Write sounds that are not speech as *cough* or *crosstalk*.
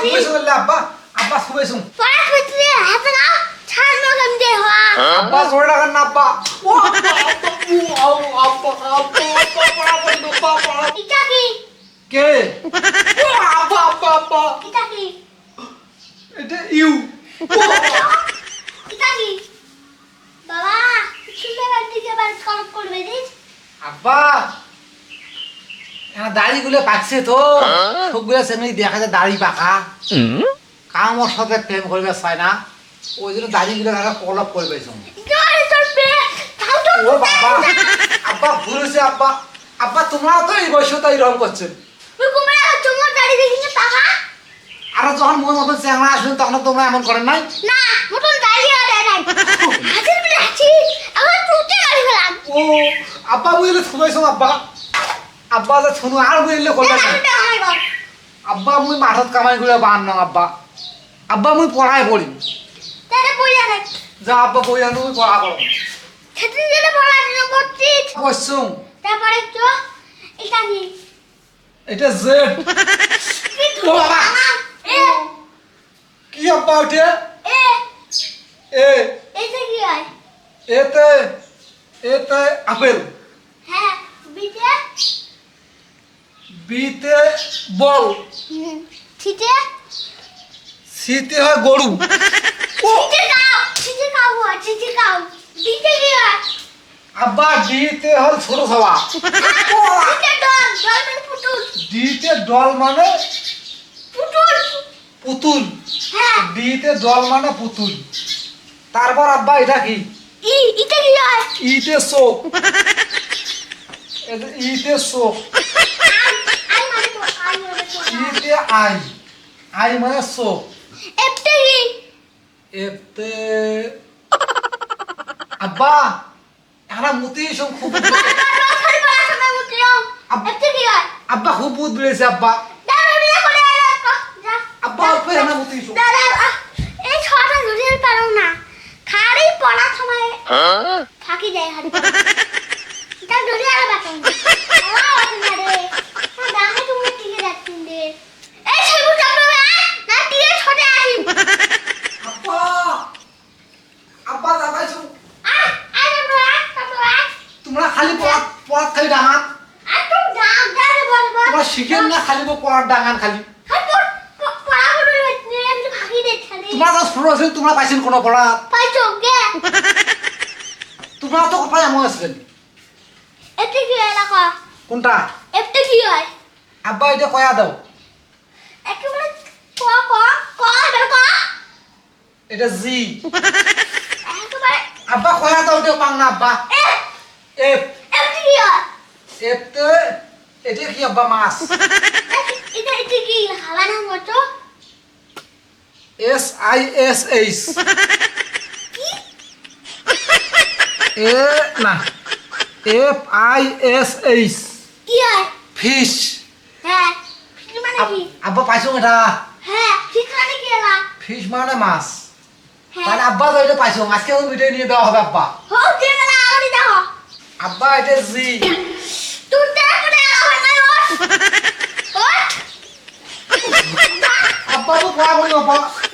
শুভেচ্ছু করলে আব্বা। আব্বা শুভেচ্ছু পড়া করতে হাতে না ছাড়লো কেমনে হওয়া আব্বা জোরে লাগান না আব্বা? ও আব্বা আব্বা আব্বা পড়া আব্বা পড়া। এটা কি? কে? ও আব্বা আব্বা আব্বা। এটা কি? এটা ইউ। এটা কি? বাবা সুন্দর দিকে বার কল করবে দিস আব্বা দাড়িগুলো পাকছে তো। সবগুলো সেমনি দেখা যায় দাড়ি পাকা। কামর সাথে প্রেম করবে চায় না। ওই জন্য দাড়িগুলো দেখা কলপ করবে ও বাবা আব্বা ভুল হয়েছে আব্বা। আব্বা তোমরাও তো এই বয়সে তো রং করছেন আর যখন মন মতন চেংড়া আসবেন তখন তোমরা এমন করেন নাই? না মতন আর *laughs* ও আব্বা বুঝলে শুনেছো আব্বা। আব্বা যে শুনু আর বুঝলে ঘর আব্বা মুই মাঠত কামাই করে বান না আব্বা। আব্বা মুই পড়াই পড়ি তারে পড়ে নাই যা আব্বা বই আনো মুই পড়া করো খেতে গেলে পড়াশোনা করছিস বসছুম তারপরে তো এটা কি এটা জেড ও বাবা কি আব্বা ওঠে এ। এ। এটা কি হয়? এতে এতে আপেল হ্যাঁ বিটে বিতে বল। ছিটে? সিতে হয় গরু। ডিতে হল ছোট ডল ডল মানে পুতুল। ডিতে মানে পুতুল। পুতুল। হ্যাঁ। ডিতে ডল মানে পুতুল। তারপর আব্বা এটা কি? ইতে চোখ ইতে চোখ আই আই মানে তো আই মানে তো ইতে আই। আই মানে চোখ এপটে কি এতে আব্বা এখানে মুতি সব খুব হয় আব্বা খুব বুধ বেড়েছে আব্বা। আব্বা অল্প এখানে মুতি সব। দাদা এই ছটা ধরে পারো না। খালি পড়ার সময় ফাঁকি যায় তা ধরে আর বাঁচাও না আমার বাঁচাও না রে আমার দামে তুমি টিকে যাচ্ছেন রে এই সেবু চাপবে না টিকে ছটে আসি আব্বা আব্বা যাবাইছো আয় আয় চাপবে আয় চাপবে আয় তোমরা খালি পড়াত খালি ডাঙান আর তো দাম দাঁড়ে বল বল। তোমরা শিখেন না খালি পড়ার ডাঙান খালি। তোমরা তো ছোট আছেন তোমরা পাইছেন কোনো পড়া তোমরা তো কোথায় এমন আছিলেন। এতে কি হয় দেখো কোনটা? এতে কি হয়? আব্বা এটা কয়া দাও। একেবারে ক ক ক এবার ক। এটা জি। একেবারে আব্বা কয়া দাও এটা পাং না আব্বা। এ। এফ। এতে এটা কি আব্বা মাছ? এটা এটা কি হাওয়ানোর মতো S I S H. A না এফ আই এস এইচ। কি হয়? ফিশ। হ্যাঁ ফিশ মানে কি? আব্বা পাইছো এটা? হ্যাঁ ফিশ মানে কি এলা ফিশ মানে মাছ। হ্যাঁ। তাহলে আব্বা তো এটা পাইছো আজকে ওই ভিডিও নিয়ে দেওয়া হবে আব্বা। হো দিয়ে গেলা আড়ি দেখো আব্বা এটা জি। Du darfst nicht auf mein Arsch! Was? Abba, du brauchst noch was.